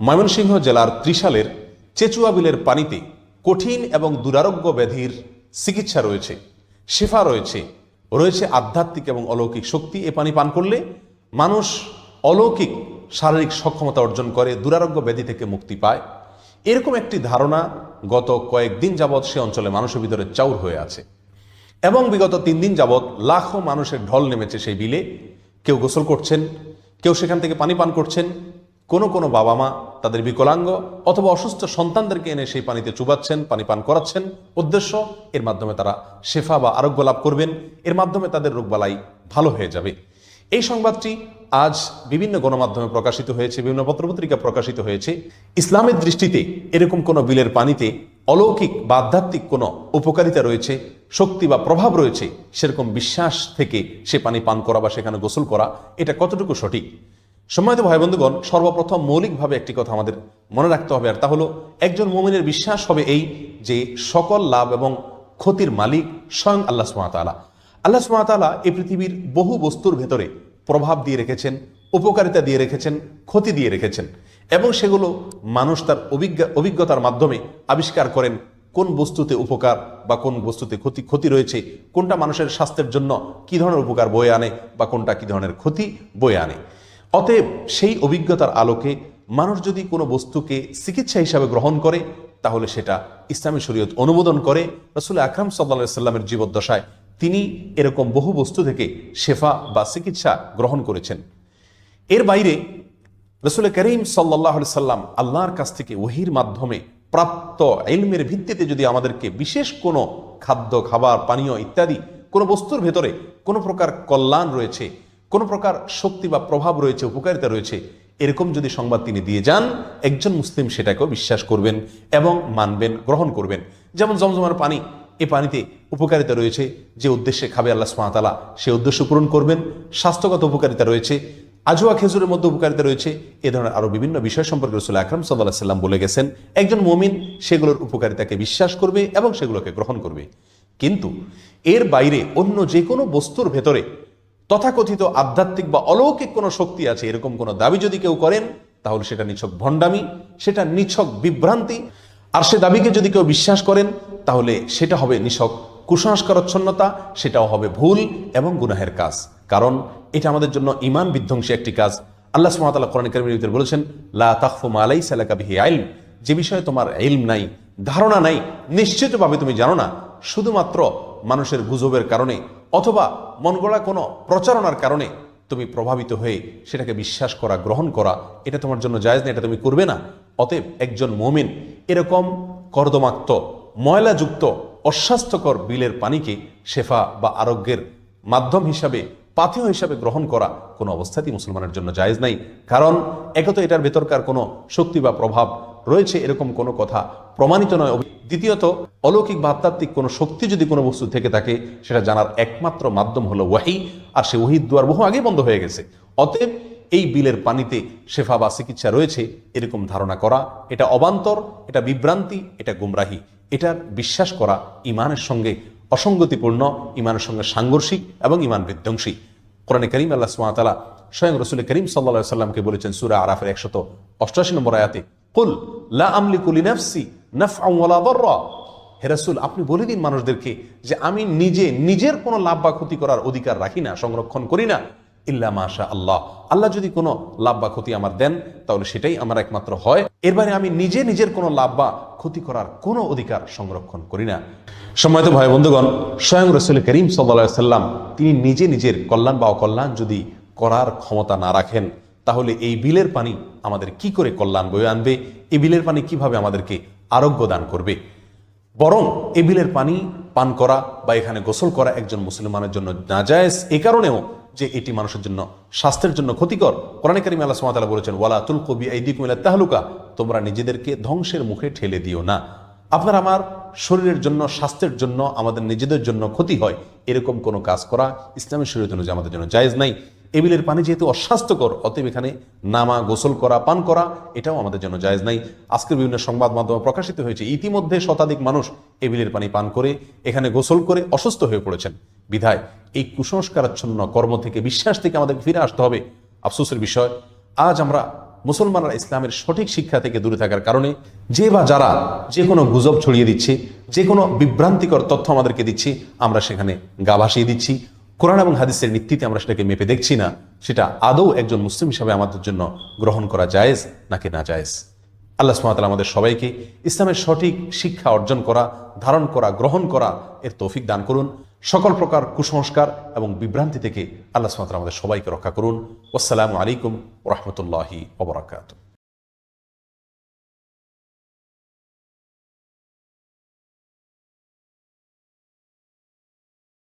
ময়মনসিংহ জেলার ত্রিশালের চেচুয়া বিলের পানিতে কঠিন এবং দুরারোগ্য ব্যাধির চিকিৎসা রয়েছে, শেফা রয়েছে রয়েছে আধ্যাত্মিক এবং অলৌকিক শক্তি, এ পানি পান করলে মানুষ অলৌকিক শারীরিক সক্ষমতা অর্জন করে, দুরারোগ্য ব্যাধি থেকে মুক্তি পায়। এরকম একটি ধারণা গত কয়েকদিন যাবৎ সে অঞ্চলে মানুষের ভিতরে চাউর হয়ে আছে। এবং বিগত তিন দিন যাবৎ লাখো মানুষের ঢল নেমেছে সেই বিলে। কেউ গোসল করছেন, কেউ সেখান থেকে পানি পান করছেন কোনো কোনো বাবা মা তাদের বিকলাঙ্গ অথবা অসুস্থ সন্তানদেরকে এনে সেই পানিতে চুবাচ্ছেন, পানি পান করাচ্ছেন। উদ্দেশ্য, এর মাধ্যমে তারা শেফা বা আরোগ্য লাভ করবেন। এর মাধ্যমে তাদের রোগবালাই ভালো হয়ে যাবে। এই সংবাদটি আজ বিভিন্ন গণমাধ্যমে প্রকাশিত হয়েছে, বিভিন্ন পত্রপত্রিকা প্রকাশিত হয়েছে। ইসলামের দৃষ্টিতে এরকম কোনো বিলের পানিতে অলৌকিক বা আধ্যাত্মিক কোনো উপকারিতা রয়েছে, শক্তি বা প্রভাব রয়েছে, সেরকম বিশ্বাস থেকে সে পানি পান করা বা সেখানে গোসল করা, এটা কতটুকু সঠিক? সম্মানিত ভাই বন্ধুগণ, সর্বপ্রথম মৌলিকভাবে একটি কথা আমাদের মনে রাখতে হবে, আর তা হলো একজন মোমিনের বিশ্বাস হবে এই যে সকল লাভ এবং ক্ষতির মালিক স্বয়ং আল্লাহ সুমাতালা আল্লাহ সুমাতালা এই পৃথিবীর বহু বস্তুর ভেতরে প্রভাব দিয়ে রেখেছেন, উপকারিতা দিয়ে রেখেছেন, ক্ষতি দিয়ে রেখেছেন, এবং সেগুলো মানুষ তার অভিজ্ঞ, অভিজ্ঞতার মাধ্যমে আবিষ্কার করেন কোন বস্তুতে উপকার বা কোন বস্তুতে ক্ষতি ক্ষতি রয়েছে, কোনটা মানুষের স্বাস্থ্যের জন্য কি ধরনের উপকার বয়ে আনে বা কোনটা কি ধরনের ক্ষতি বয়ে আনে। অতএব সেই অভিজ্ঞতার আলোকে মানুষ যদি কোনো বস্তুকে চিকিৎসা হিসাবে গ্রহণ করে, তাহলে সেটা ইসলামী শরীয়ত অনুমোদন করে। রসুল আকরাম সাল্লা সাল্লামের জীবদ্দশায় তিনি এরকম বহু বস্তু থেকে শেফা বা চিকিৎসা গ্রহণ করেছেন। এর বাইরে রসুল করিম সাল্লাহ সাল্লাম আল্লাহর কাছ থেকে ওহির মাধ্যমে প্রাপ্ত এলমের ভিত্তিতে যদি আমাদেরকে বিশেষ কোনো খাদ্য, খাবার, পানীয় ইত্যাদি কোনো বস্তুর ভেতরে কোনো প্রকার কল্যাণ রয়েছে কোনো প্রকার শক্তি বা প্রভাব রয়েছে, উপকারিতা রয়েছে, এরকম যদি সংবাদ তিনি দিয়ে যান, একজন মুসলিম সেটাকেও বিশ্বাস করবেন এবং মানবেন, গ্রহণ করবেন। যেমন জমজমার পানি, এ পানিতে উপকারিতা রয়েছে, যে উদ্দেশ্যে খাবে আল্লাহ সুমাতালা সে উদ্দেশ্য পূরণ করবেন, স্বাস্থ্যগত উপকারিতা রয়েছে, আজোয়া খেজুরের মধ্যে উপকারিতা রয়েছে, এ ধরনের আরও বিভিন্ন বিষয় সম্পর্কে রসুল আকরম সাল্লাহ সাল্লাম বলে গেছেন, একজন মমিন সেগুলোর উপকারিতাকে বিশ্বাস করবে এবং সেগুলোকে গ্রহণ করবে। কিন্তু এর বাইরে অন্য যে কোনো বস্তুর ভেতরে তথাকথিত আধ্যাত্মিক বা অলৌকিক কোনো শক্তি আছে, এরকম কোনো দাবি যদি কেউ করেন, তাহলে সেটা নিছক ভণ্ডামি, সেটা নিছক বিভ্রান্তি। আর সে দাবিকে যদি কেউ বিশ্বাস করেন, তাহলে সেটা হবে নিছক কুসংস্কারচ্ছন্নতা, সেটাও হবে ভুল এবং গুনাহের কাজ। কারণ এটা আমাদের জন্য ইমান বিধ্বংসী একটি কাজ। আল্লাহ সুমাতাল্লাহ কোরআন করিমের ভিতরে বলেছেন, লা আইলম যে বিষয়ে তোমার ইলম নাই, ধারণা নাই, নিশ্চিতভাবে তুমি জানো না, শুধুমাত্র মানুষের গুজবের কারণে অথবা মন গড়া কোনো প্রচারণার কারণে তুমি প্রভাবিত হয়ে সেটাকে বিশ্বাস করা, গ্রহণ করা, এটা তোমার জন্য জায়জ না, এটা তুমি করবে না। অতএব একজন মোমিন এরকম কর্দমাক্ত, ময়লাযুক্ত, অস্বাস্থ্যকর বিলের পানিকে শেফা বা আরোগ্যের মাধ্যম হিসাবে, পাথেয় হিসাবে গ্রহণ করা কোনো অবস্থাতেই মুসলমানের জন্য জায়েজ নাই। কারণ একত এটার ভেতরকার কোনো শক্তি বা প্রভাব রয়েছে এরকম কোনো কথা প্রমাণিত নয়। দ্বিতীয়ত, অলৌকিক বা আধ্যাত্মিক কোনো শক্তি যদি কোনো বস্তু থেকে থাকে, সেটা জানার একমাত্র মাধ্যম হলো ওয়াহি, আর সে ওহির দুয়ার বহু আগেই বন্ধ হয়ে গেছে। অতএব এই বিলের পানিতে শেফা বা চিকিৎসা রয়েছে, এরকম ধারণা করা, এটা অবান্তর, এটা বিভ্রান্তি, এটা গুমরাহি। এটার বিশ্বাস করা ইমানের সঙ্গে অসঙ্গতিপূর্ণ, ইমানের সঙ্গে সাংঘর্ষিক এবং ইমান বিধ্বংসী। কোরআনে করিম আল্লাহ সুমাতালা স্বয়ং রসুল করিম সাল্লা সাল্লামকে বলেছেন, সুরা আরাফের একশত অষ্টাশি নম্বর আয়াতে কুল, লা আমলি কুলি নাফসি নাফআম ওয়ালা দররা। হে রাসূল, আপনি বলে দিন মানুষদেরকে যে আমি নিজে, নিজের কোনো লাভ বা ক্ষতি করার অধিকার রাখি না, সংরক্ষণ করি না। ইল্লা মাশা আল্লাহ আল্লাহ যদি কোনো লাভ বা ক্ষতি আমার দেন, তাহলে সেটাই আমার একমাত্র হয়। এর বাইরে আমি নিজে, নিজের কোনো লাভ বা ক্ষতি করার কোনো অধিকার সংরক্ষণ করি না। সম্মানিত ভাই বন্ধুগণ, স্বয়ং রসুল করিম সাল্লা সাল্লাম তিনি নিজে, নিজের কল্যাণ বা অকল্যাণ যদি করার ক্ষমতা না রাখেন, তাহলে এই বিলের পানি আমাদের কি করে কল্যাণ বয়ে আনবে? এই বিলের পানি কীভাবে আমাদেরকে আরোগ্য দান করবে? বরং এ বিলের পানি পান করা বা এখানে গোসল করা একজন মুসলমানের জন্য নাজায়েজ এ কারণেও যে এটি মানুষের জন্য স্বাস্থ্যের জন্য ক্ষতিকর। কোরআনে কারিম আল্লাহ সুমাতালা বলেছেন, ওয়ালা তুল কবি এই দিক মিলা তাহলুকা তোমরা নিজেদেরকে ধ্বংসের মুখে ঠেলে দিও না। আপনার আমার শরীরের জন্য, স্বাস্থ্যের জন্য, আমাদের নিজেদের জন্য ক্ষতি হয়। এরকম কোনো কাজ করা ইসলামের শরীরের জন্য যে আমাদের জন্য জায়েজ নাই। এবিলের পানি যেহেতু অস্বাস্থ্যকর, অতএব এখানে নামা, গোসল করা, পান করা, এটাও আমাদের জন্য জায়েজ নাই। আজকের বিভিন্ন সংবাদ মাধ্যমে প্রকাশিত হয়েছে, ইতিমধ্যে শতাধিক মানুষ এবিলের পানি পান করে, এখানে গোসল করে অসুস্থ হয়ে পড়েছেন। বিধায় এই কুসংস্কারাচ্ছন্ন কর্ম থেকে, বিশ্বাস থেকে আমাদের ফিরে আসতে হবে। আফসোসের বিষয়, আজ আমরা মুসলমানরা ইসলামের সঠিক শিক্ষা থেকে দূরে থাকার কারণে যে বা যারা যে কোনো গুজব ছড়িয়ে দিচ্ছে, যে কোনো বিভ্রান্তিকর তথ্য আমাদেরকে দিচ্ছে, আমরা সেখানে গা ভাসিয়ে দিচ্ছি। কোরআন এবং হাদিসের নীতিতে আমরা সেটাকে মেপে দেখছি না, সেটা আদৌ একজন মুসলিম হিসাবে আমাদের জন্য গ্রহণ করা জায়েজ নাকি না জায়েজ? আল্লাহ সুমাতাল আমাদের সবাইকে ইসলামের সঠিক শিক্ষা অর্জন করা, ধারণ করা, গ্রহণ করা এর তৌফিক দান করুন। সকল প্রকার কুসংস্কার এবং বিভ্রান্তি থেকে আল্লাহ সুমাতাল আমাদের সবাইকে রক্ষা করুন। আসসালামু আলাইকুম রহমতুল্লাহি ওবরাকাতু